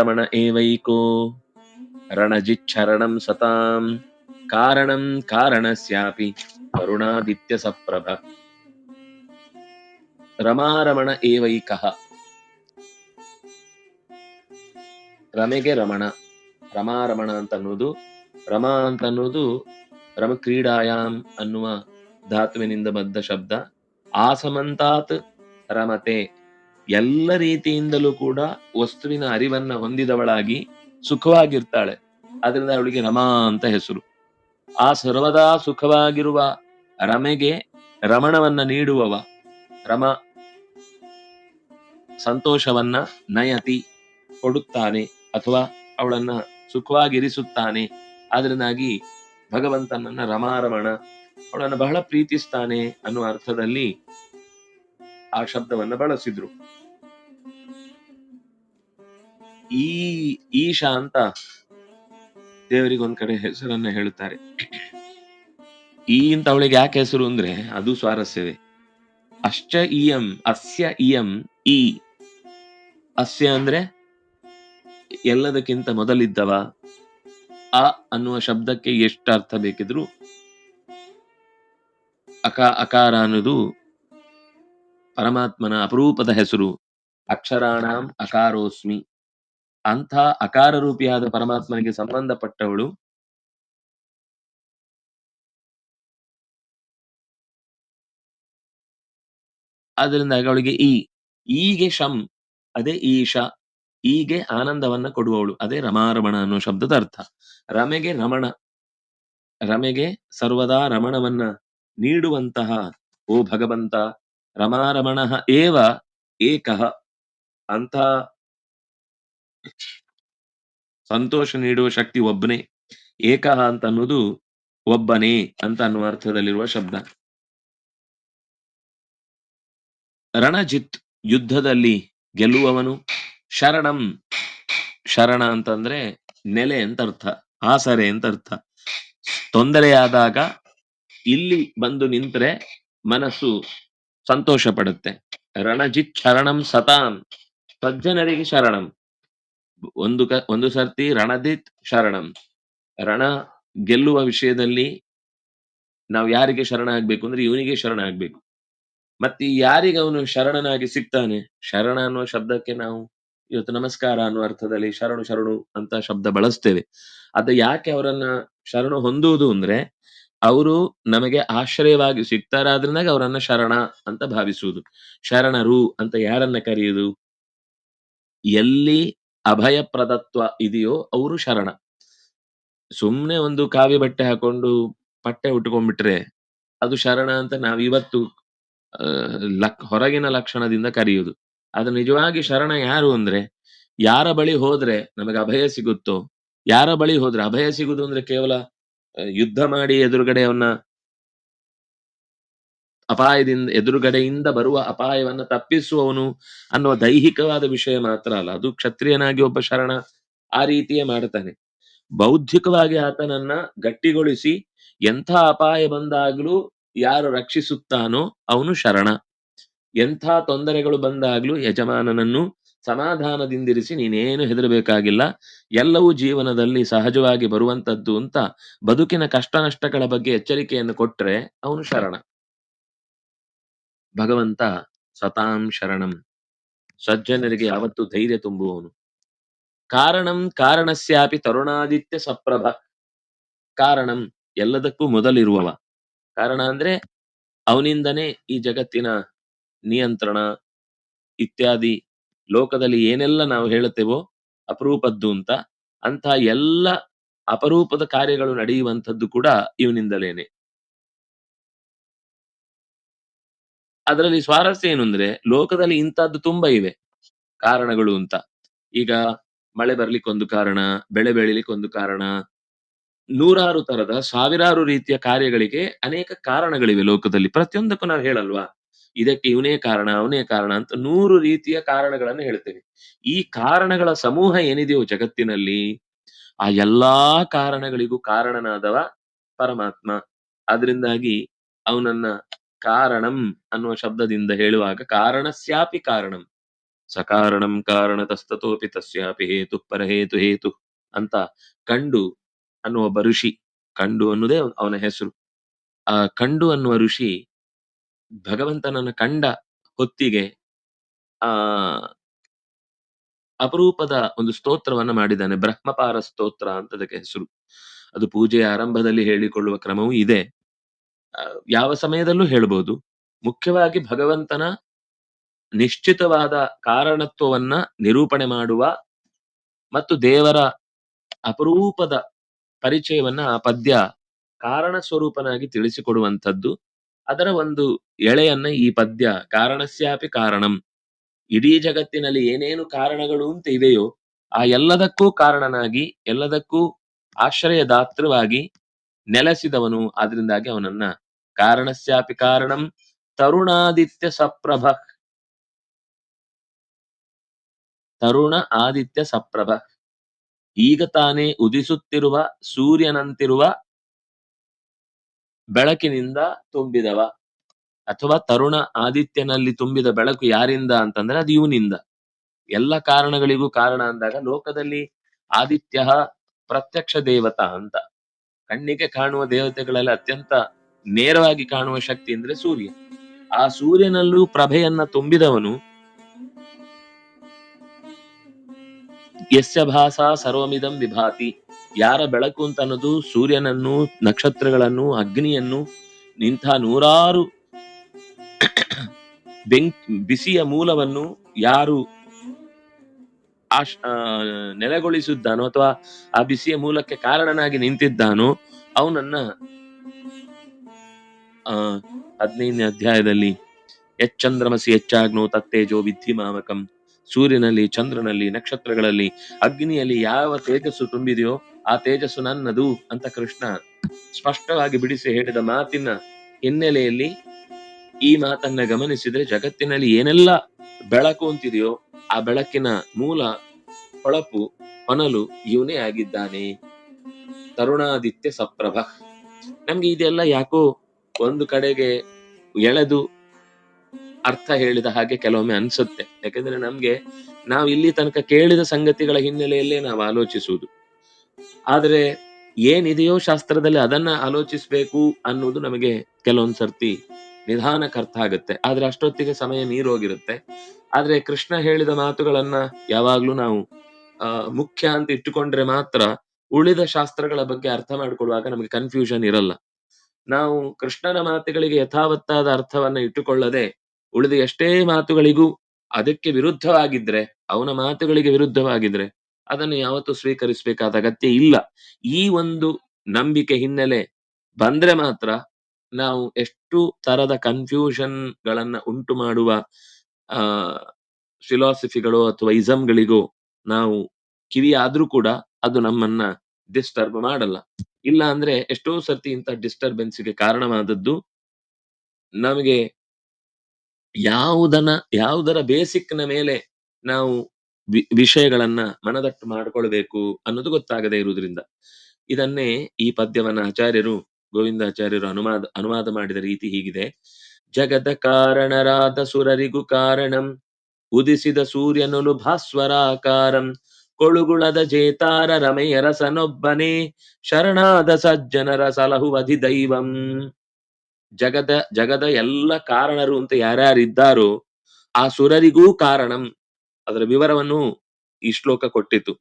ರಮಾರಮಣ ಏವೈಕೋ ರಣಜಿಚ್ಛರಣಂ ಸತಾಂ ಕಾರಣಂ ಕಾರಣಸ್ಯಾಪಿ ಕರುಣಾದಿತ್ಯ ಸಪ್ರಭ ರಮಾರಮಣ ಏವೈಕಃ ರಮೆಗೆ ರಮಣ ರಮಾರಮಣ ಅಂತ ಅನ್ನೋದು ರಮಾ ಅಂತ ಅನ್ನೋದು ರಮ ಕ್ರೀಡಾಯಾಮ್ ಅನ್ನುವ ಧಾತುವಿನಿಂದ ಬದ್ದ ಶಬ್ದ. ಆಸಮಂತಾತ್ ರಮತೆ ಎಲ್ಲ ರೀತಿಯಿಂದಲೂ ಕೂಡ ವಸ್ತುವಿನ ಅರಿವನ್ನ ಹೊಂದಿದವಳಾಗಿ ಸುಖವಾಗಿರ್ತಾಳೆ. ಅದರಿಂದ ಅವಳಿಗೆ ರಮಾ ಅಂತ ಹೆಸರು. ಆ ಸರ್ವದಾ ಸುಖವಾಗಿರುವ ರಮೆಗೆ ರಮಣವನ್ನ ನೀಡುವವ. ರಮ ಸಂತೋಷವನ್ನ ನಯತಿ ಕೊಡುತ್ತಾನೆ ಅಥವಾ ಅವಳನ್ನ ಸುಖವಾಗಿರಿಸುತ್ತಾನೆ. ಅದರಿಂದಾಗಿ ಭಗವಂತನನ್ನ ರಮಾರಮಣ ಅವಳನ್ನು ಬಹಳ ಪ್ರೀತಿಸ್ತಾನೆ ಅನ್ನುವ ಅರ್ಥದಲ್ಲಿ ಆ ಶಬ್ದವನ್ನ ಬಳಸಿದ್ರು. ಈ ಈಶಾ ಅಂತ ದೇವರಿಗೆ ಒಂದ್ ಕಡೆ ಹೆಸರನ್ನ ಹೇಳುತ್ತಾರೆ. ಈ ಅಂತ ಅವಳಿಗೆ ಯಾಕೆ ಹೆಸರು ಅಂದ್ರೆ ಅದು ಸ್ವಾರಸ್ಯವೇ. ಅಶ್ಚ ಇಯಂ, ಅಸ್ಯ ಇಯಂ, ಈ. ಅಸ್ಯ ಅಂದ್ರೆ ಎಲ್ಲದಕ್ಕಿಂತ ಮೊದಲಿದ್ದವ. ಅ ಅನ್ನುವ ಶಬ್ದಕ್ಕೆ ಎಷ್ಟು ಅರ್ಥ ಬೇಕಿದ್ರು ಅಕ, ಅಕಾರ ಅನ್ನೋದು ಪರಮಾತ್ಮನ ಅಪರೂಪದ ಹೆಸರು. ಅಕ್ಷರಾಣಾಂ ಅಕಾರೋಸ್ಮಿ. ಅಂಥ ಅಕಾರ ರೂಪಿಯಾದ ಪರಮಾತ್ಮನಿಗೆ ಸಂಬಂಧಪಟ್ಟವಳು ಆದ್ರಿಂದ ಅವಳಿಗೆ ಈ, ಈಗೆ ಶಂ, ಅದೇ ಈಶ, ಈಗೆ ಆನಂದವನ್ನ ಕೊಡುವವಳು. ಅದೇ ರಮಾರಮಣ ಅನ್ನೋ ಶಬ್ದದ ಅರ್ಥ. ರಮೆಗೆ ರಮಣ, ರಮೆಗೆ ಸರ್ವದಾ ರಮಣವನ್ನ ನೀಡುವಂತಹ, ಓ ಭಗವಂತ, ರಮಾರಮಣ ಏವ ಏಕಃ ಅಂತ ಸಂತೋಷ ನೀಡುವ ಶಕ್ತಿ ಒಬ್ಬನೇ ಏಕಃ ಅಂತ ಅನ್ನೋದು ಒಬ್ಬನೇ ಅಂತ ಅನ್ನುವ ಅರ್ಥದಲ್ಲಿರುವ ಶಬ್ದ. ರಣಜಿತ್ ಯುದ್ಧದಲ್ಲಿ ಗೆಲ್ಲುವವನು, ಶರಣಂ ಶರಣ ಅಂತಂದ್ರೆ ನೆಲೆ ಅಂತ ಅರ್ಥ, ಆಸರೆ ಅಂತ ಅರ್ಥ. ತೊಂದರೆಯಾದಾಗ ಇಲ್ಲಿ ಬಂದು ನಿಂತ್ರೆ ಮನಸ್ಸು ಸಂತೋಷ ಪಡುತ್ತೆ. ರಣಜಿತ್ ಶರಣಂ ಸತಾಂ, ಸಜ್ಜನರಿಗೆ ಶರಣಂ. ಒಂದು ಕ, ಒಂದು ಸರ್ತಿ ರಣದಿತ್ ಶರಣಂ. ರಣ ಗೆಲ್ಲುವ ವಿಷಯದಲ್ಲಿ ನಾವು ಯಾರಿಗೆ ಶರಣ ಆಗ್ಬೇಕು ಅಂದ್ರೆ ಇವನಿಗೆ ಶರಣ ಆಗ್ಬೇಕು. ಮತ್ತೆ ಯಾರಿಗೆ ಅವನು ಶರಣನಾಗಿ ಸಿಗ್ತಾನೆ? ಶರಣ ಅನ್ನುವ ಶಬ್ದಕ್ಕೆ ನಾವು ಇವತ್ತು ನಮಸ್ಕಾರ ಅನ್ನುವ ಅರ್ಥದಲ್ಲಿ ಶರಣು ಶರಣು ಅಂತ ಶಬ್ದ ಬಳಸ್ತೇವೆ. ಅದ ಯಾಕೆ ಅವರನ್ನ ಶರಣು ಹೊಂದುವುದು ಅಂದ್ರೆ ಅವರು ನಮಗೆ ಆಶ್ರಯವಾಗಿ ಸಿಗ್ತಾರಾದ್ರಿಂದಾಗ ಅವರನ್ನ ಶರಣ ಅಂತ ಭಾವಿಸುವುದು. ಶರಣರು ಅಂತ ಯಾರನ್ನ ಕರೆಯುವುದು ಎಲ್ಲಿ ಅಭಯ ಪ್ರದತ್ವ ಇದೆಯೋ ಅವರು ಶರಣ. ಸುಮ್ನೆ ಒಂದು ಕಾವಿ ಬಟ್ಟೆ ಹಾಕೊಂಡು ಪಟ್ಟೆ ಉಟ್ಕೊಂಡ್ಬಿಟ್ರೆ ಅದು ಶರಣ ಅಂತ ನಾವ್ ಇವತ್ತು ಹೊರಗಿನ ಲಕ್ಷಣದಿಂದ ಕರೆಯುವುದು. ಅದು ನಿಜವಾಗಿ ಶರಣ ಯಾರು ಅಂದ್ರೆ, ಯಾರ ಬಳಿ ಹೋದ್ರೆ ನಮಗೆ ಅಭಯ ಸಿಗುತ್ತೋ, ಯಾರ ಬಳಿ ಹೋದ್ರೆ ಅಭಯ ಸಿಗುದು ಅಂದ್ರೆ ಕೇವಲ ಯುದ್ಧ ಮಾಡಿ ಎದುರುಗಡೆ ಅವನ್ನ ಅಪಾಯದಿಂದ, ಎದುರುಗಡೆಯಿಂದ ಬರುವ ಅಪಾಯವನ್ನು ತಪ್ಪಿಸುವವನು ಅನ್ನುವ ದೈಹಿಕವಾದ ವಿಷಯ ಮಾತ್ರ ಅಲ್ಲ. ಅದು ಕ್ಷತ್ರಿಯನಾಗಿ ಒಬ್ಬ ಶರಣ ಆ ರೀತಿಯೇ ಮಾಡ್ತಾನೆ. ಬೌದ್ಧಿಕವಾಗಿ ಆತನನ್ನ ಗಟ್ಟಿಗೊಳಿಸಿ ಎಂಥ ಅಪಾಯ ಬಂದಾಗ್ಲೂ ಯಾರು ರಕ್ಷಿಸುತ್ತಾನೋ ಅವನು ಶರಣ. ಎಂಥ ತೊಂದರೆಗಳು ಬಂದಾಗ್ಲೂ ಯಜಮಾನನನ್ನು ಸಮಾಧಾನದಿಂದಿರಿಸಿ ನೀನೇನು ಹೆದರಬೇಕಾಗಿಲ್ಲ. ಎಲ್ಲವೂ ಜೀವನದಲ್ಲಿ ಸಹಜವಾಗಿ ಬರುವಂತದ್ದು ಅಂತ ಬದುಕಿನ ಕಷ್ಟ ನಷ್ಟಗಳ ಬಗ್ಗೆ ಎಚ್ಚರಿಕೆಯನ್ನು ಕೊಟ್ರೆ ಅವನು ಶರಣ. ಭಗವಂತ ಸತಾಂ ಶರಣಂ. ಸಜ್ಜನರಿಗೆ ಯಾವತ್ತು ಧೈರ್ಯ ತುಂಬುವವನು. ಕಾರಣಂ ಕಾರಣಸ್ಯಾಪಿ ತರುಣಾದಿತ್ಯ ಸಪ್ರಭ. ಕಾರಣಂ ಎಲ್ಲದಕ್ಕೂ ಮೊದಲಿರುವವ. ಕಾರಣ ಅಂದ್ರೆ ಅವನಿಂದನೇ ಈ ಜಗತ್ತಿನ ನಿಯಂತ್ರಣ ಇತ್ಯಾದಿ ಲೋಕದಲ್ಲಿ ಏನೆಲ್ಲ ನಾವು ಹೇಳುತ್ತೇವೋ ಅಪರೂಪದ್ದು ಅಂತ ಅಂತ ಎಲ್ಲ ಅಪರೂಪದ ಕಾರ್ಯಗಳು ನಡೆಯುವಂಥದ್ದು ಕೂಡ ಇವನಿಂದಲೇನೆ. ಅದರಲ್ಲಿ ಸ್ವಾರಸ್ಯ ಏನು ಅಂದ್ರೆ ಲೋಕದಲ್ಲಿ ಇಂಥದ್ದು ತುಂಬಾ ಇವೆ ಕಾರಣಗಳು ಅಂತ. ಈಗ ಮಳೆ ಬರ್ಲಿಕ್ಕೊಂದು ಕಾರಣ, ಬೆಳೆ ಬೆಳಿಲಿಕ್ಕೊಂದು ಕಾರಣ, ನೂರಾರು ತರದ ಸಾವಿರಾರು ರೀತಿಯ ಕಾರ್ಯಗಳಿಗೆ ಅನೇಕ ಕಾರಣಗಳಿವೆ ಲೋಕದಲ್ಲಿ. ಪ್ರತಿಯೊಂದಕ್ಕೂ ನಾವು ಹೇಳಲ್ವಾ? ಇದಕ್ಕೆ ಇವನೇ ಕಾರಣ, ಅವನೇ ಕಾರಣ ಅಂತ ನೂರು ರೀತಿಯ ಕಾರಣಗಳನ್ನು ಹೇಳ್ತೇವೆ. ಈ ಕಾರಣಗಳ ಸಮೂಹ ಏನಿದೆಯೋ ಜಗತ್ತಿನಲ್ಲಿ, ಆ ಎಲ್ಲಾ ಕಾರಣಗಳಿಗೂ ಕಾರಣನಾದವ ಪರಮಾತ್ಮ. ಅದರಿಂದಾಗಿ ಅವನನ್ನ ಕಾರಣಂ ಅನ್ನುವ ಶಬ್ದದಿಂದ ಹೇಳುವಾಗ ಕಾರಣಸ್ಯಾಪಿ ಕಾರಣಂ. ಸಕಾರಣಂ ಕಾರಣ ಕಾರಣತಸ್ತತೋಪಿ ತಸ್ಯಾಪಿ ಹೇತು ಪರಹೇತು ಹೇತು ಅಂತ ಕಂಡು ಅನ್ನುವ ಒಬ್ಬ ಋಷಿ. ಕಂಡು ಅನ್ನುವುದೇ ಅವನ ಹೆಸರು. ಆ ಕಂಡು ಅನ್ನುವ ಋಷಿ ಭಗವಂತನನ್ನ ಕಂಡ ಹೊತ್ತಿಗೆ ಆ ಅಪರೂಪದ ಒಂದು ಸ್ತೋತ್ರವನ್ನ ಮಾಡಿದ್ದಾನೆ. ಬ್ರಹ್ಮಪಾರ ಸ್ತೋತ್ರ ಅಂತ ಅದಕ್ಕೆ ಹೆಸರು. ಅದು ಪೂಜೆಯ ಆರಂಭದಲ್ಲಿ ಹೇಳಿಕೊಳ್ಳುವ ಕ್ರಮವೂ ಇದೆ. ಯಾವ ಸಮಯದಲ್ಲೂ ಹೇಳ್ಬೋದು ಮುಖ್ಯವಾಗಿ ಭಗವಂತನ ನಿಶ್ಚಿತವಾದ ಕಾರಣತ್ವವನ್ನ ನಿರೂಪಣೆ ಮಾಡುವ ಮತ್ತು ದೇವರ ಅಪರೂಪದ ಪರಿಚಯವನ್ನ ಆ ಪದ್ಯ ಕಾರಣ ಸ್ವರೂಪನಾಗಿ ತಿಳಿಸಿಕೊಡುವಂಥದ್ದು. ಅದರ ಒಂದು ಎಳೆಯನ್ನ ಈ ಪದ್ಯ ಕಾರಣಸ್ಯಾಪಿ ಕಾರಣಂ. ಇಡೀ ಜಗತ್ತಿನಲ್ಲಿ ಏನೇನು ಕಾರಣಗಳು ಅಂತ ಇವೆಯೋ ಆ ಎಲ್ಲದಕ್ಕೂ ಕಾರಣನಾಗಿ, ಎಲ್ಲದಕ್ಕೂ ಆಶ್ರಯದಾತೃವಾಗಿ ನೆಲೆಸಿದವನು. ಆದ್ರಿಂದಾಗಿ ಅವನನ್ನ ಕಾರಣಸ್ಯಾಪಿ ಕಾರಣಂ ತರುಣಾದಿತ್ಯ ಸಪ್ರಭ. ತರುಣ ಆದಿತ್ಯ ಸಪ್ರಭ. ಈಗ ತಾನೇ ಉದಿಸುತ್ತಿರುವ ಸೂರ್ಯನಂತಿರುವ ಬೆಳಕಿನಿಂದ ತುಂಬಿದವ. ಅಥವಾ ತರುಣ ಆದಿತ್ಯನಲ್ಲಿ ತುಂಬಿದ ಬೆಳಕು ಯಾರಿಂದ ಅಂತಂದ್ರೆ ಅದು ಇವನಿಂದ. ಎಲ್ಲ ಕಾರಣಗಳಿಗೂ ಕಾರಣ ಅಂದಾಗ ಲೋಕದಲ್ಲಿ ಆದಿತ್ಯ ಪ್ರತ್ಯಕ್ಷ ದೇವತಾ ಅಂತ. ಕಣ್ಣಿಗೆ ಕಾಣುವ ದೇವತೆಗಳಲ್ಲಿ ಅತ್ಯಂತ ನೇರವಾಗಿ ಕಾಣುವ ಶಕ್ತಿ ಅಂದ್ರೆ ಸೂರ್ಯ. ಆ ಸೂರ್ಯನಲ್ಲೂ ಪ್ರಭೆಯನ್ನ ತುಂಬಿದವನು ಯಸ್ಯ ಭಾಸ ಸರ್ವಮಿದಂ ವಿಭಾತಿ. ಯಾರ ಬೆಳಕು ಅಂತ ಅನ್ನೋದು ಸೂರ್ಯನನ್ನು, ನಕ್ಷತ್ರಗಳನ್ನು, ಅಗ್ನಿಯನ್ನು ನಿಂತ ನೂರಾರು ಬೆಂಕ್, ಬಿಸಿಯ ಮೂಲವನ್ನು ಯಾರು ಆಶ್ ನೆಲೆಗೊಳಿಸಿದ್ದಾನೋ ಅಥವಾ ಆ ಬಿಸಿಯ ಮೂಲಕ್ಕೆ ಕಾರಣನಾಗಿ ನಿಂತಿದ್ದಾನೋ ಅವನನ್ನ, ಆ, ಹದಿನೈದನೇ ಅಧ್ಯಾಯದಲ್ಲಿ ಎಚ್ಚಂದ್ರಮಸಿ ಹೆಚ್ಚಾಗ್ನೋ ತತ್ತೇಜೋ ವಿದ್ಧಿ ಮಾಮಕಂ ಸೂರ್ಯನಲ್ಲಿ, ಚಂದ್ರನಲ್ಲಿ, ನಕ್ಷತ್ರಗಳಲ್ಲಿ, ಅಗ್ನಿಯಲ್ಲಿ ಯಾವ ತೇಜಸ್ಸು ತುಂಬಿದೆಯೋ ಆ ತೇಜಸ್ಸು ನನ್ನದು ಅಂತ ಕೃಷ್ಣ ಸ್ಪಷ್ಟವಾಗಿ ಬಿಡಿಸಿ ಹೇಳಿದ ಮಾತಿನ ಹಿನ್ನೆಲೆಯಲ್ಲಿ ಈ ಮಾತನ್ನ ಗಮನಿಸಿದ್ರೆ ಜಗತ್ತಿನಲ್ಲಿ ಏನೆಲ್ಲ ಬೆಳಕು ಅಂತಿದೆಯೋ ಆ ಬೆಳಕಿನ ಮೂಲ ಹೊಳಪು ಹೊನಲು ಇವನೇ ಆಗಿದ್ದಾನೆ. ತರುಣಾದಿತ್ಯ ಸಪ್ರಭ. ನಮ್ಗೆ ಇದೆಲ್ಲ ಯಾಕೋ ಒಂದು ಕಡೆಗೆ ಎಳೆದು ಅರ್ಥ ಹೇಳಿದ ಹಾಗೆ ಕೆಲವೊಮ್ಮೆ ಅನ್ಸುತ್ತೆ. ಯಾಕಂದ್ರೆ ನಮ್ಗೆ ನಾವು ಇಲ್ಲಿ ತನಕ ಕೇಳಿದ ಸಂಗತಿಗಳ ಹಿನ್ನೆಲೆಯಲ್ಲೇ ನಾವು ಆಲೋಚಿಸುವುದು. ಆದ್ರೆ ಏನಿದೆಯೋ ಶಾಸ್ತ್ರದಲ್ಲಿ ಅದನ್ನ ಆಲೋಚಿಸ್ಬೇಕು ಅನ್ನೋದು ನಮಗೆ ಕೆಲವೊಂದ್ ಸರ್ತಿ ನಿಧಾನಕ್ಕೆ ಅರ್ಥ ಆಗುತ್ತೆ ಆದ್ರೆ ಅಷ್ಟೊತ್ತಿಗೆ ಸಮಯ ಮೀರೋಗಿರುತ್ತೆ ಆದ್ರೆ ಕೃಷ್ಣ ಹೇಳಿದ ಮಾತುಗಳನ್ನ ಯಾವಾಗ್ಲೂ ನಾವು ಮುಖ್ಯ ಅಂತ ಇಟ್ಟುಕೊಂಡ್ರೆ ಮಾತ್ರ ಉಳಿದ ಶಾಸ್ತ್ರಗಳ ಬಗ್ಗೆ ಅರ್ಥ ಮಾಡಿಕೊಳ್ಳುವಾಗ ನಮಗೆ ಕನ್ಫ್ಯೂಷನ್ ಇರಲ್ಲ. ನಾವು ಕೃಷ್ಣನ ಮಾತುಗಳಿಗೆ ಯಥಾವತ್ತಾದ ಅರ್ಥವನ್ನ ಇಟ್ಟುಕೊಳ್ಳದೆ ಉಳಿದ ಎಷ್ಟೇ ಮಾತುಗಳಿಗೂ ಅದಕ್ಕೆ ವಿರುದ್ಧವಾಗಿದ್ರೆ, ಅವನ ಮಾತುಗಳಿಗೆ ವಿರುದ್ಧವಾಗಿದ್ರೆ ಅದನ್ನು ಯಾವತ್ತೂ ಸ್ವೀಕರಿಸಬೇಕಾದ ಅಗತ್ಯ ಇಲ್ಲ. ಈ ಒಂದು ನಂಬಿಕೆ ಹಿನ್ನೆಲೆ ಬಂದ್ರೆ ಮಾತ್ರ ನಾವು ಎಷ್ಟು ತರದ ಕನ್ಫ್ಯೂಷನ್ ಗಳನ್ನ ಉಂಟು ಮಾಡುವ, ಆ ಫಿಲಾಸಫಿಗಳು ಅಥವಾ ಇಸಮ್ಗಳಿಗೂ ನಾವು ಕಿವಿ ಆದ್ರೂ ಕೂಡ ಅದು ನಮ್ಮನ್ನ ಡಿಸ್ಟರ್ಬ್ ಮಾಡಲ್ಲ. ಇಲ್ಲ ಅಂದ್ರೆ ಎಷ್ಟೋ ಸರ್ತಿ ಇಂಥ ಡಿಸ್ಟರ್ಬೆನ್ಸ್ಗೆ ಕಾರಣವಾದದ್ದು ನಮಗೆ ಯಾವುದನ್ನ ಯಾವುದರ ಬೇಸಿಕ್ನ ಮೇಲೆ ನಾವು ವಿಷಯಗಳನ್ನ ಮನದಟ್ಟು ಮಾಡ್ಕೊಳ್ಬೇಕು ಅನ್ನೋದು ಗೊತ್ತಾಗದೇ ಇರುವುದರಿಂದ. ಇದನ್ನೇ ಈ ಪದ್ಯವನ್ನ ಆಚಾರ್ಯರು ಗೋವಿಂದಾಚಾರ್ಯರು ಅನುವಾದ ಅನುವಾದ ಮಾಡಿದ ರೀತಿ ಹೀಗಿದೆ. ಜಗದ ಕಾರಣರಾದ ಸುರರಿಗೂ ಕಾರಣಂ, ಉದಿಸಿದ ಸೂರ್ಯನುಲು ಭಾಸ್ವರಾಕಾರಂ, ಕೊಳುಗುಳದ ಜೇತಾರ ರಮೆಯ ರಸನೊಬ್ಬನೇ, ಶರಣಾದ ಸಜ್ಜನರ ಸಲಹುವಧಿ ದೈವಂ. ಜಗದ ಜಗದ ಎಲ್ಲ ಕಾರಣರು ಅಂತ ಯಾರ್ಯಾರಿದ್ದಾರೋ ಆ ಸುರರಿಗೂ ಕಾರಣಂ. ಅದರ ವಿವರವನ್ನು ಈ ಶ್ಲೋಕ ಕೊಟ್ಟಿತು.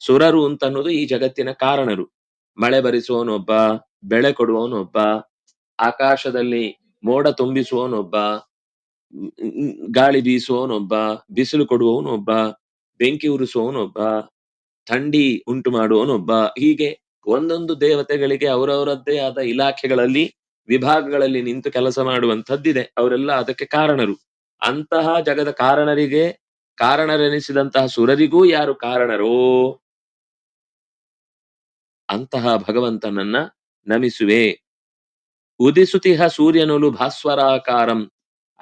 ಸುರರು ಅಂತ ಅನ್ನೋದು ಈ ಜಗತ್ತಿನ ಕಾರಣರು. ಮಳೆ ಬರಿಸುವವನೊಬ್ಬ ಬೆಳೆ ಕೊಡುವವನೊಬ್ಬ ಆಕಾಶದಲ್ಲಿ ಮೋಡ ತುಂಬಿಸುವವನೊಬ್ಬ ಗಾಳಿ ಬೀಸುವವನೊಬ್ಬ ಬಿಸಿಲು ಕೊಡುವವನೊಬ್ಬ ಬೆಂಕಿ ಉರಿಸುವವನೊಬ್ಬ ಥಂಡಿ ಉಂಟು ಮಾಡುವವನೊಬ್ಬ ಹೀಗೆ ಒಂದೊಂದು ದೇವತೆಗಳಿಗೆ ಅವರವರದ್ದೇ ಆದ ಇಲಾಖೆಗಳಲ್ಲಿ, ವಿಭಾಗಗಳಲ್ಲಿ ನಿಂತು ಕೆಲಸ ಮಾಡುವಂಥದ್ದಿದೆ. ಅವರೆಲ್ಲ ಅದಕ್ಕೆ ಕಾರಣರು. ಅಂತಹ ಜಗದ ಕಾರಣರಿಗೆ ಕಾರಣರೆನಿಸಿದಂತಹ ಸುರರಿಗೂ ಯಾರು ಕಾರಣರೋ? ಅಂತಹ ಭಗವಂತನನ್ನ ನಮಿಸುವೆ. ಉದಿಸುತಿಹ ಸೂರ್ಯನುಲು ಭಾಸ್ವರಾಕಾರಂ.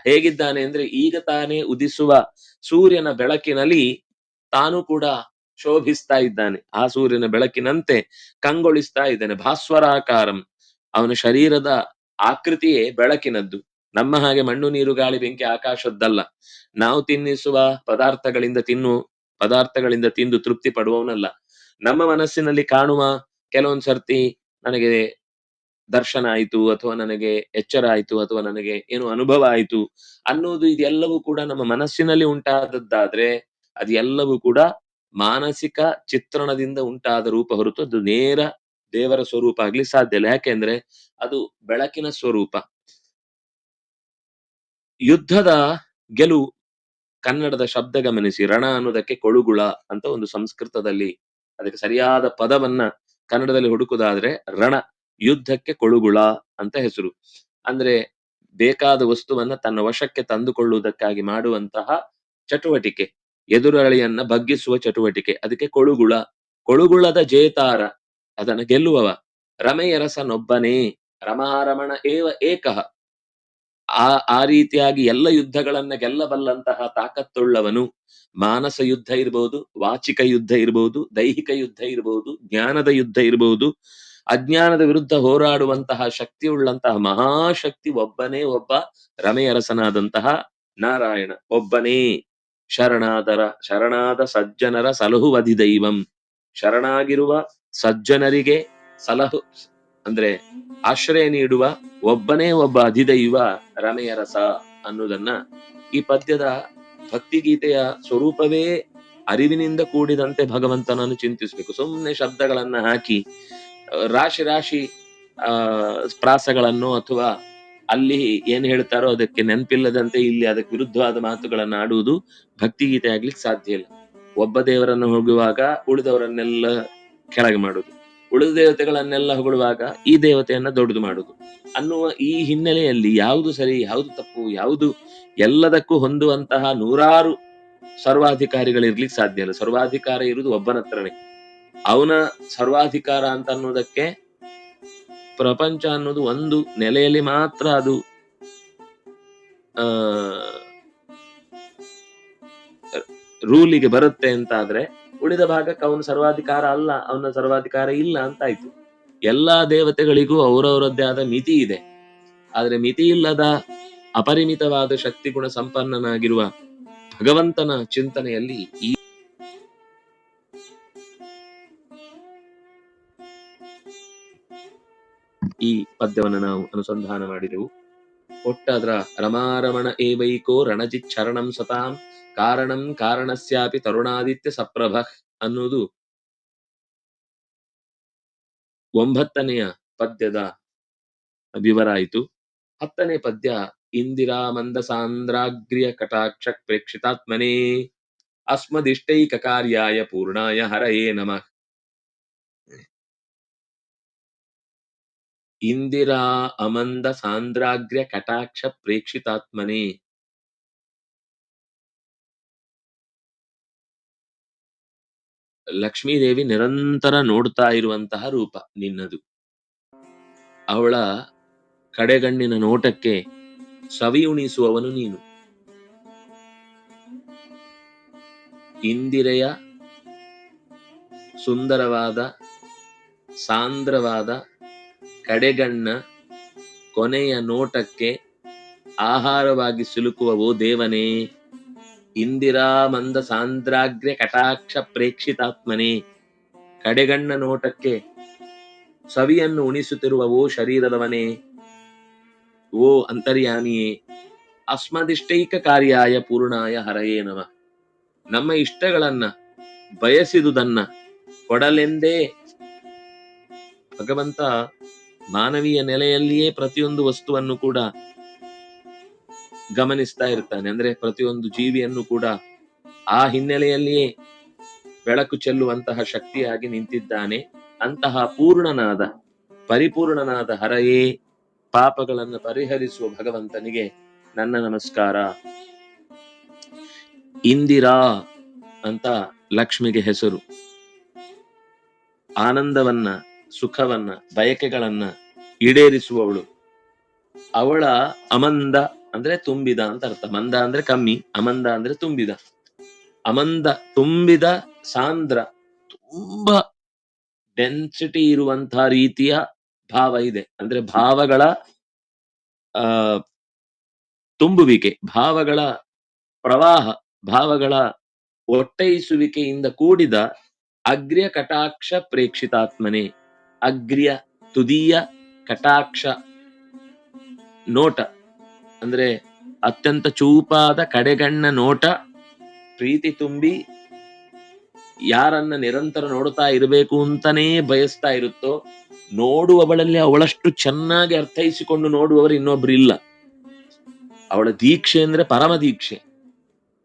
ಹೇಗಿದ್ದಾನೆ ಅಂದ್ರೆ ಈಗ ತಾನೇ ಉದಿಸುವ ಸೂರ್ಯನ ಬೆಳಕಿನಲ್ಲಿ ತಾನು ಕೂಡ ಶೋಭಿಸ್ತಾ ಇದ್ದಾನೆ. ಆ ಸೂರ್ಯನ ಬೆಳಕಿನಂತೆ ಕಂಗೊಳಿಸ್ತಾ ಇದ್ದಾನೆ. ಭಾಸ್ವರಾಕಾರಂ. ಅವನ ಶರೀರದ ಆಕೃತಿಯೇ ಬೆಳಕಿನದ್ದು. ನಮ್ಮ ಹಾಗೆ ಮಣ್ಣು, ನೀರು, ಗಾಳಿ, ಬೆಂಕಿ, ಆಕಾಶದ್ದಲ್ಲ. ನಾವು ತಿನ್ನಿಸುವ ಪದಾರ್ಥಗಳಿಂದ ತಿನ್ನು, ಪದಾರ್ಥಗಳಿಂದ ತಿಂದು ತೃಪ್ತಿ ಪಡುವವನಲ್ಲ. ನಮ್ಮ ಮನಸ್ಸಿನಲ್ಲಿ ಕಾಣುವ ಕೆಲವೊಂದ್ ಸರ್ತಿ ನನಗೆ ದರ್ಶನ ಆಯ್ತು ಅಥವಾ ನನಗೆ ಎಚ್ಚರ ಆಯ್ತು ಅಥವಾ ನನಗೆ ಏನು ಅನುಭವ ಆಯ್ತು ಅನ್ನೋದು ಇದೆಲ್ಲವೂ ಕೂಡ ನಮ್ಮ ಮನಸ್ಸಿನಲ್ಲಿ ಉಂಟಾದದ್ದಾದ್ರೆ ಅದೆಲ್ಲವೂ ಕೂಡ ಮಾನಸಿಕ ಚಿತ್ರಣದಿಂದ ಉಂಟಾದ ರೂಪ ಹೊರತು ಅದು ನೇರ ದೇವರ ಸ್ವರೂಪ ಆಗ್ಲಿ ಸಾಧ್ಯ ಇಲ್ಲ. ಯಾಕೆಂದ್ರೆ ಅದು ಬೆಳಕಿನ ಸ್ವರೂಪ. ಯುದ್ಧದ ಗೆಲುವು ಕನ್ನಡದ ಶಬ್ದ ಗಮನಿಸಿ ರಣ ಅನ್ನೋದಕ್ಕೆ ಕೊಳುಗುಳ ಅಂತ ಒಂದು ಸಂಸ್ಕೃತದಲ್ಲಿ ಅದಕ್ಕೆ ಸರಿಯಾದ ಪದವನ್ನ ಕನ್ನಡದಲ್ಲಿ ಹುಡುಕುದಾದ್ರೆ ರಣ ಯುದ್ಧಕ್ಕೆ ಕೊಳುಗುಳ ಅಂತ ಹೆಸರು. ಅಂದ್ರೆ ಬೇಕಾದ ವಸ್ತುವನ್ನ ತನ್ನ ವಶಕ್ಕೆ ತಂದುಕೊಳ್ಳುವುದಕ್ಕಾಗಿ ಮಾಡುವಂತಹ ಚಟುವಟಿಕೆ, ಎದುರಾಳಿಯನ್ನ ಬಗ್ಗಿಸುವ ಚಟುವಟಿಕೆ, ಅದಕ್ಕೆ ಕೊಳುಗುಳ ಕೊಳುಗುಳದ ಜೇತಾರ, ಅದನ್ನ ಗೆಲ್ಲುವವ. ರಮೆಯರಸನೊಬ್ಬನೇ ರಮಾರಮಣ ಏವ ಏಕಃ. ಆ ಆ ರೀತಿಯಾಗಿ ಎಲ್ಲ ಯುದ್ಧಗಳನ್ನ ಗೆಲ್ಲಬಲ್ಲಂತಹ ತಾಕತ್ತುಳ್ಳವನು ಮಾನಸ ಯುದ್ಧ ಇರಬಹುದು ವಾಚಿಕ ಯುದ್ಧ ಇರಬಹುದು ದೈಹಿಕ ಯುದ್ಧ ಇರಬಹುದು ಜ್ಞಾನದ ಯುದ್ಧ ಇರಬಹುದು ಅಜ್ಞಾನದ ವಿರುದ್ಧ ಹೋರಾಡುವಂತಹ ಶಕ್ತಿಯುಳ್ಳಂತಹ ಮಹಾಶಕ್ತಿ ಒಬ್ಬನೇ ಒಬ್ಬ ರಮೆಯರಸನಾದಂತಹ ನಾರಾಯಣ. ಒಬ್ಬನೇ ಶರಣಾದರ, ಶರಣಾದ ಸಜ್ಜನರ ಸಲಹುವಧಿ ದೈವಂ. ಶರಣಾಗಿರುವ ಸಜ್ಜನರಿಗೆ ಸಲಹು ಅಂದ್ರೆ ಆಶ್ರಯ ನೀಡುವ ಒಬ್ಬನೇ ಒಬ್ಬ ಅಧಿದೈವ ರಮೆಯರಸ ಅನ್ನೋದನ್ನ ಈ ಪದ್ಯದ ಭಕ್ತಿಗೀತೆಯ ಸ್ವರೂಪವೇ ಅರಿವಿನಿಂದ ಕೂಡಿದಂತೆ ಭಗವಂತನನ್ನು ಚಿಂತಿಸಬೇಕು. ಸುಮ್ಮನೆ ಶಬ್ದಗಳನ್ನ ಹಾಕಿ, ರಾಶಿ ರಾಶಿ, ಆ, ಪ್ರಾಸಗಳನ್ನು ಅಥವಾ ಅಲ್ಲಿ ಏನ್ ಹೇಳ್ತಾರೋ ಅದಕ್ಕೆ ನೆನಪಿಲ್ಲದಂತೆ ಇಲ್ಲಿ ಅದಕ್ಕೆ ವಿರುದ್ಧವಾದ ಮಾತುಗಳನ್ನು ಆಡುವುದು ಭಕ್ತಿಗೀತೆ ಆಗ್ಲಿಕ್ಕೆ ಸಾಧ್ಯ ಇಲ್ಲ. ಒಬ್ಬ ದೇವರನ್ನು ಹೋಗುವಾಗ ಉಳಿದವರನ್ನೆಲ್ಲ ಕೆಳಗೆ ಮಾಡುದು ಉಳಿದ ದೇವತೆಗಳನ್ನೆಲ್ಲ ಹೊಗಳುವಾಗ ಈ ದೇವತೆಯನ್ನ ದೊಡ್ಡದು ಮಾಡುದು. ಅನ್ನುವ ಈ ಹಿನ್ನೆಲೆಯಲ್ಲಿ ಯಾವುದು ಸರಿ, ಯಾವುದು ತಪ್ಪು, ಯಾವುದು ಎಲ್ಲದಕ್ಕೂ ಹೊಂದುವಂತಹ ನೂರಾರು ಸರ್ವಾಧಿಕಾರಿಗಳಿರ್ಲಿಕ್ಕೆ ಸಾಧ್ಯ ಇಲ್ಲ. ಸರ್ವಾಧಿಕಾರ ಇರುವುದು ಒಬ್ಬನ ಹತ್ರನೇ. ಅವನ ಸರ್ವಾಧಿಕಾರ ಅಂತ ಅನ್ನೋದಕ್ಕೆ ಪ್ರಪಂಚ ಅನ್ನೋದು ಒಂದು ನೆಲೆಯಲ್ಲಿ ಮಾತ್ರ ಅದು, ಆ, ರೂಲಿಗೆ ಬರುತ್ತೆ ಅಂತ ಆದ್ರೆ ಉಳಿದ ಭಾಗಕ್ಕೆ ಅವನ ಸರ್ವಾಧಿಕಾರ ಅಲ್ಲ, ಅವನ ಸರ್ವಾಧಿಕಾರ ಇಲ್ಲ ಅಂತ ಆಯ್ತು. ಎಲ್ಲಾ ದೇವತೆಗಳಿಗೂ ಅವರವರದ್ದೇ ಆದ ಮಿತಿ ಇದೆ. ಆದ್ರೆ ಮಿತಿ ಇಲ್ಲದ ಅಪರಿಮಿತವಾದ ಶಕ್ತಿ ಗುಣ ಸಂಪನ್ನನಾಗಿರುವ ಭಗವಂತನ ಚಿಂತನೆಯಲ್ಲಿ ಈ ಈ ಪದ್ಯವನ್ನು ನಾವು ಅನುಸಂಧಾನ ಮಾಡಿದೆವು. ಒಟ್ಟಾದ್ರ ರಮಾರಮಣ ಏವೈಕೋ ರಣಜಿತ್ ಚರಣಂ ಸತಾಂ ಕಾರಣಂ ಕಾರಣಸ್ಯಾಪಿ ತರುಣಾದಿತ್ಯ ಸಪ್ರಭ ಅನ್ನುವುದು ಒಂಬತ್ತನೆಯ ಪದ್ಯದ ವಿವರ ಆಯಿತು. ಹತ್ತನೇ ಪದ್ಯ, ಇಂದಿರಾ ಮಂದ ಸಾಂದ್ರಾಗ್ರ್ಯ ಕಟಾಕ್ಷ ಪ್ರೇಕ್ಷಿತಾತ್ಮನೇ, ಅಸ್ಮದಿಷ್ಟೈಕ ಕಾರ್ಯಾಯ ಪೂರ್ಣಾಯ ಹರಯೇ ನಮಃ. ಇಂದಿರಾ ಅಮಂದ ಸಾಂದ್ರಾಗ್ರ್ಯ ಕಟಾಕ್ಷ ಪ್ರೇಕ್ಷಿತಾತ್ಮನೇ ಲಕ್ಷ್ಮೀದೇವಿ ನಿರಂತರ ನೋಡ್ತಾ ಇರುವಂತಹ ರೂಪ ನಿನ್ನದು. ಅವಳ ಕಡೆಗಣ್ಣಿನ ನೋಟಕ್ಕೆ ಸವಿ ಉಣಿಸುವವನು ನೀನು. ಇಂದಿರೆಯ ಸುಂದರವಾದ, ಸಾಂದ್ರವಾದ ಕಡೆಗಣ್ಣ ಕೊನೆಯ ನೋಟಕ್ಕೆ ಆಹಾರವಾಗಿ ಸಿಲುಕುವವೋ ದೇವನೇ. ಇಂದಿರಾ ಮಂದ ಸಾಂದ್ರಾಗ್ರ್ಯ ಕಟಾಕ್ಷ ಪ್ರೇಕ್ಷಿತಾತ್ಮನೇ. ಕಡೆಗಣ್ಣ ನೋಟಕ್ಕೆ ಸವಿಯನ್ನು ಉಣಿಸುತ್ತಿರುವ ಓ ಶರೀರದವನೇ. ಓ ಅಂತರ್ಯಾಮಿಯೇ, ಅಸ್ಮದಿಷ್ಟೈಕ ಕಾರ್ಯಾಯ ಪೂರ್ಣಾಯ ಹರಯೇ ನಮ. ನಮ್ಮ ಇಷ್ಟಗಳನ್ನ ಬಯಸಿದುದನ್ನ ಕೊಡಲೆಂದೇ ಭಗವಂತ ಮಾನವೀಯ ನೆಲೆಯಲ್ಲಿಯೇ ಪ್ರತಿಯೊಂದು ವಸ್ತುವನ್ನು ಕೂಡ ಗಮನಿಸ್ತಾ ಇರ್ತಾನೆ. ಅಂದ್ರೆ ಪ್ರತಿಯೊಂದು ಜೀವಿಯನ್ನು ಕೂಡ ಆ ಹಿನ್ನೆಲೆಯಲ್ಲಿಯೇ ಬೆಳಕು ಚೆಲ್ಲುವಂತಹ ಶಕ್ತಿಯಾಗಿ ನಿಂತಿದ್ದಾನೆ. ಅಂತಹ ಪೂರ್ಣನಾದ, ಪರಿಪೂರ್ಣನಾದ ಹರಯೇ ಪಾಪಗಳನ್ನು ಪರಿಹರಿಸುವ ಭಗವಂತನಿಗೆ ನನ್ನ ನಮಸ್ಕಾರ. ಇಂದಿರಾ ಅಂತ ಲಕ್ಷ್ಮಿಗೆ ಹೆಸರು. ಆನಂದವನ್ನ, ಸುಖವನ್ನ, ಬಯಕೆಗಳನ್ನ ಈಡೇರಿಸುವವಳು. ಅವಳ ಅಮಂದ ಅಂದ್ರೆ ತುಂಬಿದ ಅಂತ ಅರ್ಥ. ಮಂದ ಅಂದ್ರೆ ಕಮ್ಮಿ, ಅಮಂದ ಅಂದ್ರೆ ತುಂಬಿದ. ಅಮಂದ ತುಂಬಿದ ಸಾಂದ್ರ ತುಂಬಾ ಡೆನ್ಸಿಟಿ ಇರುವಂತಹ ರೀತಿಯ ಭಾವ ಇದೆ. ಅಂದ್ರೆ ಭಾವಗಳ, ಆ, ತುಂಬುವಿಕೆ, ಭಾವಗಳ ಪ್ರವಾಹ, ಭಾವಗಳ ಒಟ್ಟೈಸುವಿಕೆಯಿಂದ ಕೂಡಿದ ಅಗ್ರ್ಯ ಕಟಾಕ್ಷ ಪ್ರೇಕ್ಷಿತಾತ್ಮನೆ, ಅಗ್ರ್ಯ ತುದಿಯ ಕಟಾಕ್ಷ ನೋಟ. ಅಂದ್ರೆ ಅತ್ಯಂತ ಚೂಪಾದ ಕಡೆಗಣ್ಣ ನೋಟ, ಪ್ರೀತಿ ತುಂಬಿ ಯಾರನ್ನ ನಿರಂತರ ನೋಡ್ತಾ ಇರಬೇಕು ಅಂತಾನೇ ಬಯಸ್ತಾ ಇರುತ್ತೋ, ನೋಡುವವಳಲ್ಲಿ ಅವಳಷ್ಟು ಚೆನ್ನಾಗಿ ಅರ್ಥೈಸಿಕೊಂಡು ನೋಡುವವರು ಇನ್ನೊಬ್ರು ಇಲ್ಲ. ಅವಳ ದೀಕ್ಷೆ ಅಂದ್ರೆ ಪರಮ ದೀಕ್ಷೆ.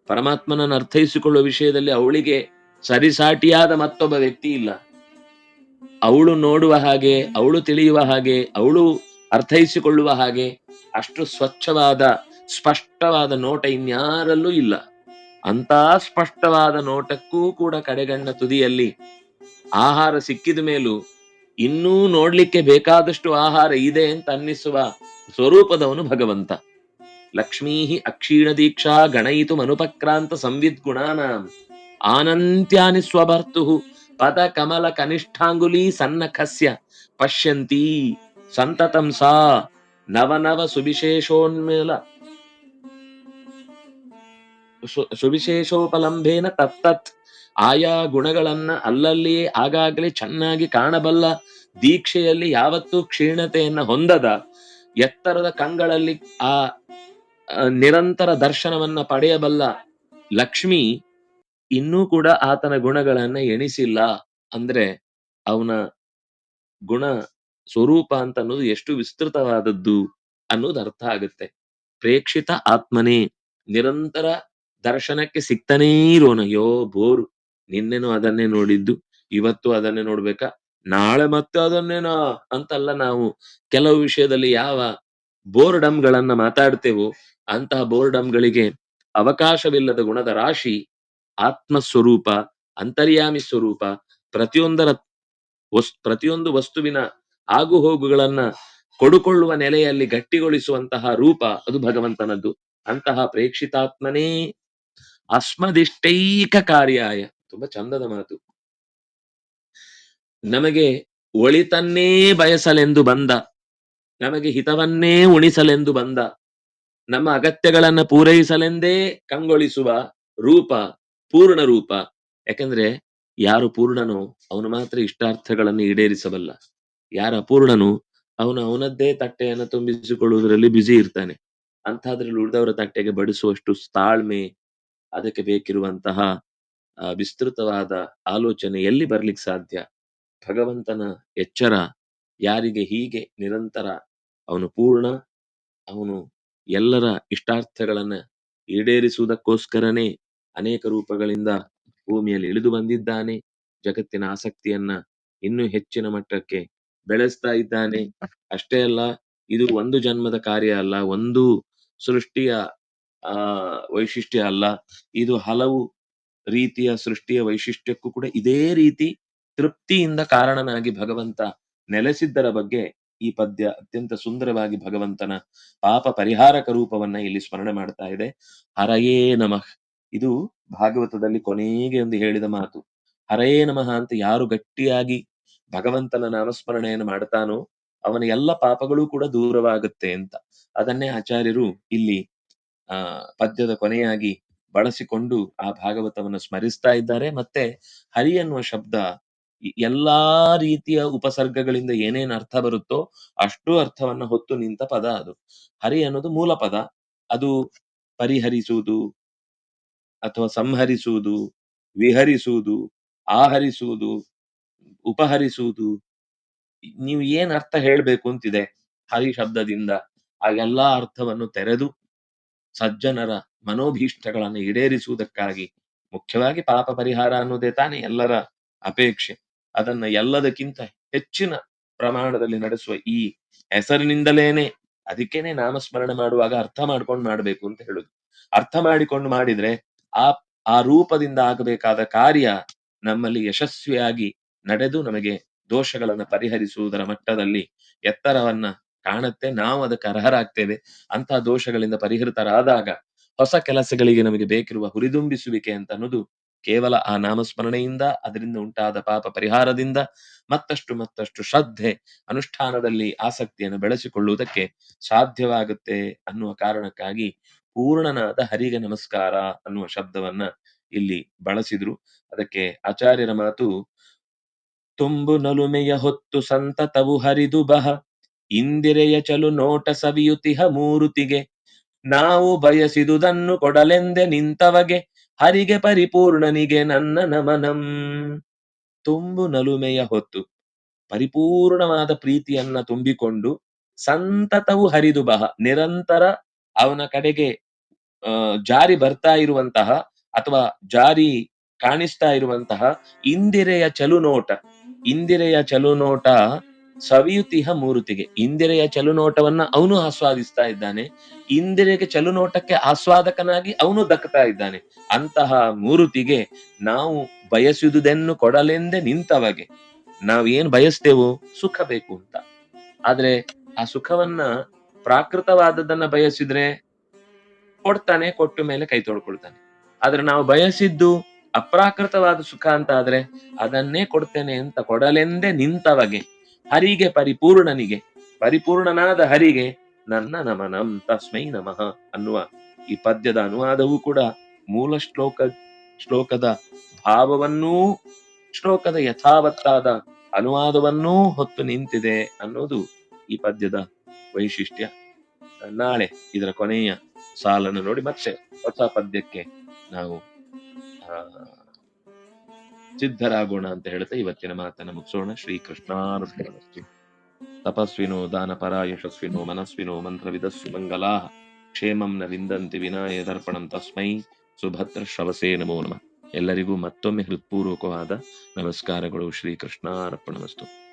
ಪರಮಾತ್ಮನನ್ನು ಅರ್ಥೈಸಿಕೊಳ್ಳುವ ವಿಷಯದಲ್ಲಿ ಅವಳಿಗೆ ಸರಿಸಾಟಿಯಾದ ಮತ್ತೊಬ್ಬ ವ್ಯಕ್ತಿ ಇಲ್ಲ. ಅವಳು ನೋಡುವ ಹಾಗೆ, ಅವಳು ತಿಳಿಯುವ ಹಾಗೆ, ಅವಳು ಅರ್ಥೈಸಿಕೊಳ್ಳುವ ಹಾಗೆ ಅಷ್ಟು ಸ್ವಚ್ಛವಾದ, ಸ್ಪಷ್ಟವಾದ ನೋಟ ಇನ್ಯಾರಲ್ಲೂ ಇಲ್ಲ. ಅಂತ ಸ್ಪಷ್ಟವಾದ ನೋಟಕ್ಕೂ ಕೂಡ ಕಡೆಗಣ್ಣ ತುದಿಯಲ್ಲಿ ಆಹಾರ ಸಿಕ್ಕಿದ ಮೇಲೂ ಇನ್ನೂ ನೋಡ್ಲಿಕ್ಕೆ ಬೇಕಾದಷ್ಟು ಆಹಾರ ಇದೆ ಅಂತ ಅನ್ನಿಸುವ ಸ್ವರೂಪದವನು ಭಗವಂತ. ಲಕ್ಷ್ಮೀ ಅಕ್ಷೀಣ ದೀಕ್ಷಾ ಗಣಯಿತು ಮನುಪಕ್ರಾಂತ ಸಂವಿದ್ ಗುಣಾನ. ಆನಂತ್ಯಾನಿ ಸ್ವಭರ್ತು ಪದ ಕಮಲ ಕನಿಷ್ಠಾಂಗುಲಿ ಸನ್ನಖಸ್ಯ ಪಶ್ಯಂತಿ. ಸಂತತಂ ಸಾ ನವನವ ಸುವಿಶೇಷೋನ್ಮೇಲ. ಸುವಿಶೇಷೋಪಲಂಬೇನ ತತ್ತತ್ ಆಯಾ ಗುಣಗಳನ್ನ ಅಲ್ಲಲ್ಲಿಯೇ ಆಗಾಗಲೇ ಚೆನ್ನಾಗಿ ಕಾಣಬಲ್ಲ ದೀಕ್ಷೆಯಲ್ಲಿ ಯಾವತ್ತೂ ಕ್ಷೀಣತೆಯನ್ನ ಹೊಂದದ ಎತ್ತರದ ಕಂಗಳಲ್ಲಿ ಆ, ನಿರಂತರ ದರ್ಶನವನ್ನ ಪಡೆಯಬಲ್ಲ ಲಕ್ಷ್ಮಿ ಇನ್ನೂ ಕೂಡ ಆತನ ಗುಣಗಳನ್ನ ಎಣಿಸಿಲ್ಲ ಅಂದ್ರೆ ಅವನ ಗುಣ ಸ್ವರೂಪ ಅಂತ ಅನ್ನೋದು ಎಷ್ಟು ವಿಸ್ತೃತವಾದದ್ದು ಅನ್ನೋದು ಅರ್ಥ ಆಗುತ್ತೆ. ಪ್ರೇಕ್ಷಿತ ಆತ್ಮನೇ ನಿರಂತರ ದರ್ಶನಕ್ಕೆ ಸಿಗ್ತಾನೇ ಇರೋನ. ಯೋ ಬೋರು. ನಿನ್ನೆನು ಅದನ್ನೇ ನೋಡಿದ್ದು, ಇವತ್ತು ಅದನ್ನೇ ನೋಡ್ಬೇಕಾ? ನಾಳೆ ಮತ್ತೆ ಅದನ್ನೇನಾ? ಅಂತಲ್ಲ ನಾವು ಕೆಲವು ವಿಷಯದಲ್ಲಿ ಯಾವ ಬೋರ್ಡಮ್ಗಳನ್ನ ಮಾತಾಡ್ತೇವೋ ಅಂತಹ ಬೋರ್ಡಮ್ಗಳಿಗೆ ಅವಕಾಶವಿಲ್ಲದ ಗುಣದ ರಾಶಿ ಆತ್ಮ ಸ್ವರೂಪ ಅಂತರ್ಯಾಮಿ ಸ್ವರೂಪ, ಪ್ರತಿಯೊಂದರ ವಸ್, ಪ್ರತಿಯೊಂದು ವಸ್ತುವಿನ ಆಗು ಹೋಗುಗಳನ್ನ ಕೊಡುಕೊಳ್ಳುವ ನೆಲೆಯಲ್ಲಿ ಗಟ್ಟಿಗೊಳಿಸುವಂತಹ ರೂಪ ಅದು ಭಗವಂತನದ್ದು. ಅಂತಹ ಪ್ರೇಕ್ಷಿತಾತ್ಮನೇ ಅಸ್ಮದಿಷ್ಟೈಕ ಕಾರ್ಯಾಯ ತುಂಬಾ ಚಂದದ ಮಾತು. ನಮಗೆ ಒಳಿತನ್ನೇ ಬಯಸಲೆಂದು ಬಂದ, ನಮಗೆ ಹಿತವನ್ನೇ ಉಣಿಸಲೆಂದು ಬಂದ, ನಮ್ಮ ಅಗತ್ಯಗಳನ್ನ ಪೂರೈಸಲೆಂದೇ ಕಂಗೊಳಿಸುವ ರೂಪ, ಪೂರ್ಣ ರೂಪ. ಯಾಕಂದ್ರೆ ಯಾರು ಪೂರ್ಣನೋ ಅವನು ಮಾತ್ರ ಇಷ್ಟಾರ್ಥಗಳನ್ನು ಈಡೇರಿಸಬಲ್ಲ. ಯಾರ ಅಪೂರ್ಣನು ಅವನು ಅವನದ್ದೇ ತಟ್ಟೆಯನ್ನು ತುಂಬಿಸಿಕೊಳ್ಳುವುದರಲ್ಲಿ ಬ್ಯುಸಿ ಇರ್ತಾನೆ. ಅಂತಹದ್ರಲ್ಲಿ ಉಳಿದವರ ತಟ್ಟೆಗೆ ಬಡಿಸುವಷ್ಟು ತಾಳ್ಮೆ ಅದಕ್ಕೆ ಬೇಕಿರುವಂತಹ ವಿಸ್ತೃತವಾದ ಆಲೋಚನೆ ಎಲ್ಲಿ ಬರ್ಲಿಕ್ಕೆ ಸಾಧ್ಯ? ಭಗವಂತನ ಎಚ್ಚರ ಯಾರಿಗೆ ಹೀಗೆ ನಿರಂತರ ಅವನು ಪೂರ್ಣ, ಅವನು ಎಲ್ಲರ ಇಷ್ಟಾರ್ಥಗಳನ್ನ ಈಡೇರಿಸುವುದಕ್ಕೋಸ್ಕರನೇ ಅನೇಕ ರೂಪಗಳಿಂದ ಭೂಮಿಯಲ್ಲಿ ಇಳಿದು ಬಂದಿದ್ದಾನೆ. ಜಗತ್ತಿನ ಆಸಕ್ತಿಯನ್ನ ಇನ್ನೂ ಹೆಚ್ಚಿನ ಮಟ್ಟಕ್ಕೆ ಬೆಳೆಸ್ತಾ ಇದ್ದಾನೆ. ಅಷ್ಟೇ ಅಲ್ಲ, ಇದು ಒಂದು ಜನ್ಮದ ಕಾರ್ಯ ಅಲ್ಲ, ಒಂದು ಸೃಷ್ಟಿಯ, ಆ, ವೈಶಿಷ್ಟ್ಯ ಅಲ್ಲ. ಇದು ಹಲವು ರೀತಿಯ ಸೃಷ್ಟಿಯ ವೈಶಿಷ್ಟ್ಯಕ್ಕೂ ಕೂಡ ಇದೇ ರೀತಿ ತೃಪ್ತಿಯಿಂದ ಕಾರಣನಾಗಿ ಭಗವಂತ ನೆಲೆಸಿದ್ದರ ಬಗ್ಗೆ ಈ ಪದ್ಯ ಅತ್ಯಂತ ಸುಂದರವಾಗಿ ಭಗವಂತನ ಪಾಪ ಪರಿಹಾರಕ ರೂಪವನ್ನ ಇಲ್ಲಿ ಸ್ಮರಣೆ ಮಾಡ್ತಾ ಇದೆ. ಹರಯೇ ನಮಃ. ಇದು ಭಾಗವತದಲ್ಲಿ ಕೊನೆಗೆ ಒಂದು ಹೇಳಿದ ಮಾತು. ಹರಯೇ ನಮಃ ಅಂತ ಯಾರು ಗಟ್ಟಿಯಾಗಿ ಭಗವಂತನ ನಾಮಸ್ಮರಣೆಯನ್ನು ಮಾಡ್ತಾನೋ ಅವನ ಎಲ್ಲ ಪಾಪಗಳು ಕೂಡ ದೂರವಾಗುತ್ತೆ ಅಂತ. ಅದನ್ನೇ ಆಚಾರ್ಯರು ಇಲ್ಲಿ, ಆ, ಪದ್ಯದ ಕೊನೆಯಾಗಿ ಬಳಸಿಕೊಂಡು ಆ ಭಾಗವತವನ್ನು ಸ್ಮರಿಸ್ತಾ ಇದ್ದಾರೆ. ಮತ್ತೆ ಹರಿ ಅನ್ನುವ ಶಬ್ದ ಎಲ್ಲಾ ರೀತಿಯ ಉಪಸರ್ಗಗಳಿಂದ ಏನೇನ್ ಅರ್ಥ ಬರುತ್ತೋ ಅಷ್ಟು ಅರ್ಥವನ್ನ ಹೊತ್ತು ನಿಂತ ಪದ ಅದು. ಹರಿ ಅನ್ನೋದು ಮೂಲ ಪದ. ಅದು ಪರಿಹರಿಸುವುದು ಅಥವಾ ಸಂಹರಿಸುವುದು, ವಿಹರಿಸುವುದು, ಆಹರಿಸುವುದು ಉಪಹರಿಸುವುದು. ನೀವು ಏನ್ ಅರ್ಥ ಹೇಳ್ಬೇಕು ಅಂತಿದೆ ಹರಿ ಶಬ್ದದಿಂದ ಆ ಎಲ್ಲಾ ಅರ್ಥವನ್ನು ತೆರೆದು ಸಜ್ಜನರ ಮನೋಭೀಷ್ಟಗಳನ್ನು ಈಡೇರಿಸುವುದಕ್ಕಾಗಿ ಮುಖ್ಯವಾಗಿ ಪಾಪ ಪರಿಹಾರ ಅನ್ನೋದೇ ತಾನೇ ಎಲ್ಲರ ಅಪೇಕ್ಷೆ. ಅದನ್ನ ಎಲ್ಲದಕ್ಕಿಂತ ಹೆಚ್ಚಿನ ಪ್ರಮಾಣದಲ್ಲಿ ನಡೆಸುವ ಈ ಹೆಸರಿನಿಂದಲೇನೆ ಅದಕ್ಕೇನೆ ನಾಮಸ್ಮರಣೆ ಮಾಡುವಾಗ ಅರ್ಥ ಮಾಡ್ಕೊಂಡು ಮಾಡ್ಬೇಕು ಅಂತ ಹೇಳುದು. ಅರ್ಥ ಮಾಡಿಕೊಂಡು ಮಾಡಿದ್ರೆ ಆ ಆ ರೂಪದಿಂದ ಆಗಬೇಕಾದ ಕಾರ್ಯ ನಮ್ಮಲ್ಲಿ ಯಶಸ್ವಿಯಾಗಿ ನಡೆದು ನಮಗೆ ದೋಷಗಳನ್ನು ಪರಿಹರಿಸುವುದರ ಮಟ್ಟದಲ್ಲಿ ಎತ್ತರವನ್ನ ಕಾಣುತ್ತೆ. ನಾವು ಅದಕ್ಕೆ ಅರ್ಹರಾಗ್ತೇವೆ. ಅಂತಹ ದೋಷಗಳಿಂದ ಪರಿಹೃತರಾದಾಗ ಹೊಸ ಕೆಲಸಗಳಿಗೆ ನಮಗೆ ಬೇಕಿರುವ ಹುರಿದುಂಬಿಸುವಿಕೆ ಅಂತ ಅನ್ನೋದು ಕೇವಲ ಆ ನಾಮಸ್ಮರಣೆಯಿಂದ, ಅದರಿಂದ ಉಂಟಾದ ಪಾಪ ಪರಿಹಾರದಿಂದ, ಮತ್ತಷ್ಟು ಮತ್ತಷ್ಟು ಶ್ರದ್ಧೆ, ಅನುಷ್ಠಾನದಲ್ಲಿ ಆಸಕ್ತಿಯನ್ನು ಬೆಳೆಸಿಕೊಳ್ಳುವುದಕ್ಕೆ ಸಾಧ್ಯವಾಗುತ್ತೆ ಅನ್ನುವ ಕಾರಣಕ್ಕಾಗಿ ಪೂರ್ಣನಾದ ಹರಿಗೆ ನಮಸ್ಕಾರ ಅನ್ನುವ ಶಬ್ದವನ್ನ ಇಲ್ಲಿ ಬಳಸಿದ್ರು. ಅದಕ್ಕೆ ಆಚಾರ್ಯರ ಮಾತು ತುಂಬು ನಲುಮೆಯ ಹೊತ್ತು ಸಂತತವು ಹರಿದು ಬಹ. ಇಂದಿರೆಯ ಚಲು ನೋಟ ಸವಿಯುತಿಹ ಮೂರುತಿಗೆ. ನಾವು ಬಯಸಿದುದನ್ನು ಕೊಡಲೆಂದೆ ನಿಂತವಗೆ. ಹರಿಗೆ ಪರಿಪೂರ್ಣನಿಗೆ ನನ್ನ ನಮನಂ. ತುಂಬು ನಲುಮೆಯ ಹೊತ್ತು. ಪರಿಪೂರ್ಣವಾದ ಪ್ರೀತಿಯನ್ನ ತುಂಬಿಕೊಂಡು ಸಂತತವು ಹರಿದು ಬಹ. ನಿರಂತರ ಅವನ ಕಡೆಗೆ ಜಾರಿ ಬರ್ತಾ ಇರುವಂತಹ ಅಥವಾ ಜಾರಿ ಕಾಣಿಸ್ತಾ ಇರುವಂತಹ ಇಂದಿರೆಯ ಚಲುನೋಟ ಇಂದಿರೆಯ ಚಲುನೋಟ ಸವಿಯುತಿಹ ಮೂರುತಿಗೆ. ಇಂದಿರೆಯ ಚಲುನೋಟವನ್ನ ಅವನು ಆಸ್ವಾದಿಸ್ತಾ ಇದ್ದಾನೆ. ಇಂದಿರೆಗೆ ಚಲುನೋಟಕ್ಕೆ ಆಸ್ವಾದಕನಾಗಿ ಅವನು ದಕ್ಕತಾ ಇದ್ದಾನೆ. ಅಂತಹ ಮೂರುತಿಗೆ ನಾವು ಬಯಸಿದುದನ್ನು ಕೊಡಲೆಂದೇ ನಿಂತವಗೆ. ನಾವೇನ್ ಬಯಸ್ತೇವೋ ಸುಖ ಬೇಕು ಅಂತ. ಆದ್ರೆ ಆ ಸುಖವನ್ನ ಪ್ರಾಕೃತವಾದದನ್ನ ಬಯಸಿದ್ರೆ ಕೊಡ್ತಾನೆ, ಕೊಟ್ಟ ಮೇಲೆ ಕೈ ತೊಳ್ಕೊಳ್ತಾನೆ. ಆದ್ರೆ ನಾವು ಬಯಸಿದ್ದು ಅಪ್ರಾಕೃತವಾದ ಸುಖ ಅಂತ ಆದ್ರೆ ಅದನ್ನೇ ಕೊಡ್ತೇನೆ ಅಂತ ಕೊಡಲೆಂದೇ ನಿಂತವಗೆ ಹರಿಗೆ ಪರಿಪೂರ್ಣನಿಗೆ, ಪರಿಪೂರ್ಣನಾದ ಹರಿಗೆ ನನ್ನ ನಮನಂ ತಸ್ಮೈ ನಮಃ ಅನ್ನುವ ಈ ಪದ್ಯದ ಅನುವಾದವೂ ಕೂಡ ಮೂಲ ಶ್ಲೋಕ, ಶ್ಲೋಕದ ಭಾವವನ್ನೂ, ಶ್ಲೋಕದ ಯಥಾವತ್ತಾದ ಅನುವಾದವನ್ನೂ ಹೊತ್ತು ನಿಂತಿದೆ ಅನ್ನೋದು ಈ ಪದ್ಯದ ವೈಶಿಷ್ಟ್ಯ. ನಾಳೆ ಇದರ ಕೊನೆಯ ಸಾಲನ್ನು ನೋಡಿ ಮತ್ತೆ ಹೊಸ ಪದ್ಯಕ್ಕೆ ನಾವು ಸಿದ್ಧರಾಗೋಣ ಅಂತ ಹೇಳ್ತಾ ಇವತ್ತಿನ ಮಾತನ್ನು ಮುಗಿಸೋಣ. ಶ್ರೀಕೃಷ್ಣಾರ್ಪಣಮಸ್ತು. ತಪಸ್ವಿನೋ ದಾನಪರ ಯಶಸ್ವಿನೋ ಮನಸ್ವಿನೋ ಮಂತ್ರವಿದಸ್ಸು ಮಂಗಲಾ. ಕ್ಷೇಮಂ ನ ವಿಂದಂತಿ ವಿನಾಯ ದರ್ಪಣಂ ತಸ್ಮೈ. ಸುಭದ್ರ ಶ್ರವಸೇ ನಮೋ ನಮಃ. ಎಲ್ಲರಿಗೂ ಮತ್ತೊಮ್ಮೆ ಹೃತ್ಪೂರ್ವಕವಾದ ನಮಸ್ಕಾರಗಳು. ಶ್ರೀ ಶ್ರೀಕೃಷ್ಣಾರ್ಪಣಮಸ್ತು.